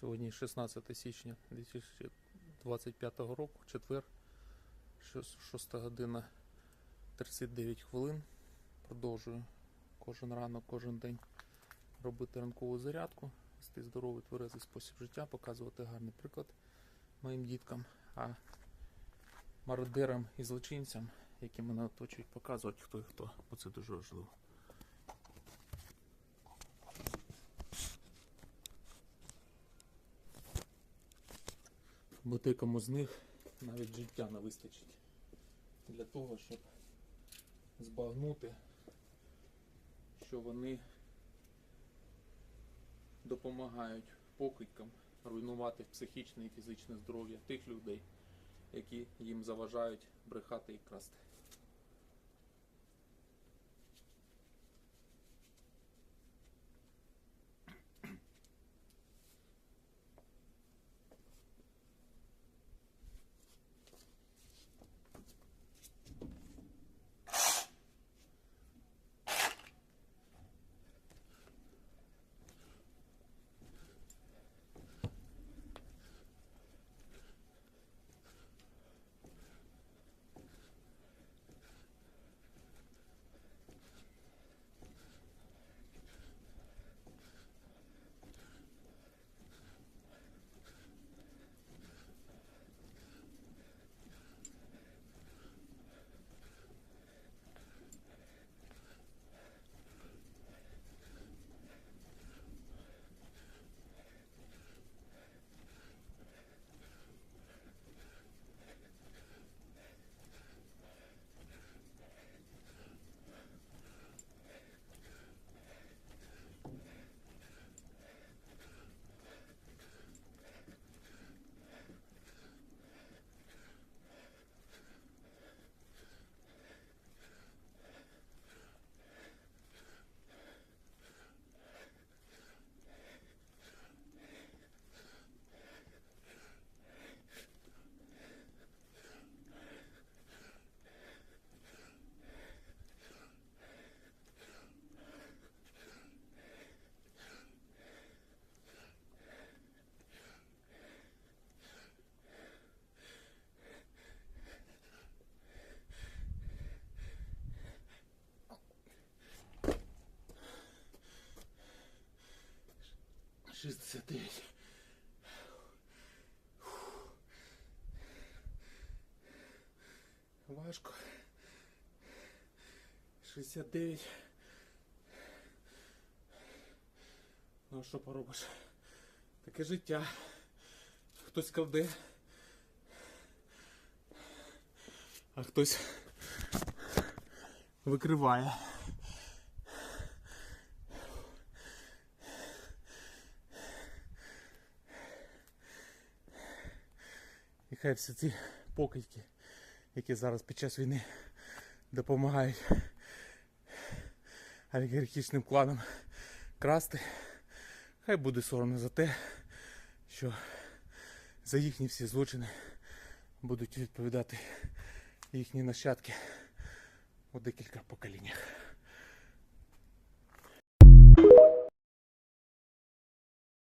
Сьогодні 16 січня 2025 року, четвер, 6 година 39 хвилин. Продовжую кожен ранок, кожен день робити ранкову зарядку, вести здоровий тверезий спосіб життя, показувати гарний приклад моїм діткам, а мародерам і злочинцям, які мене оточують, показувати хто і хто, бо це дуже важливо. Бо декому з них навіть життя не вистачить для того, щоб збагнути, що вони допомагають покидькам руйнувати психічне і фізичне здоров'я тих людей, які їм заважають брехати і красти. Шістдесят дев'ять. Важко. 69. Ну, а що поробиш? Таке життя. Хтось краде. А хтось викриває. І хай всі ці покидьки, які зараз під час війни допомагають олігархічним кланам красти, хай буде соромно за те, що за їхні всі злочини будуть відповідати їхні нащадки у декілька поколіннях.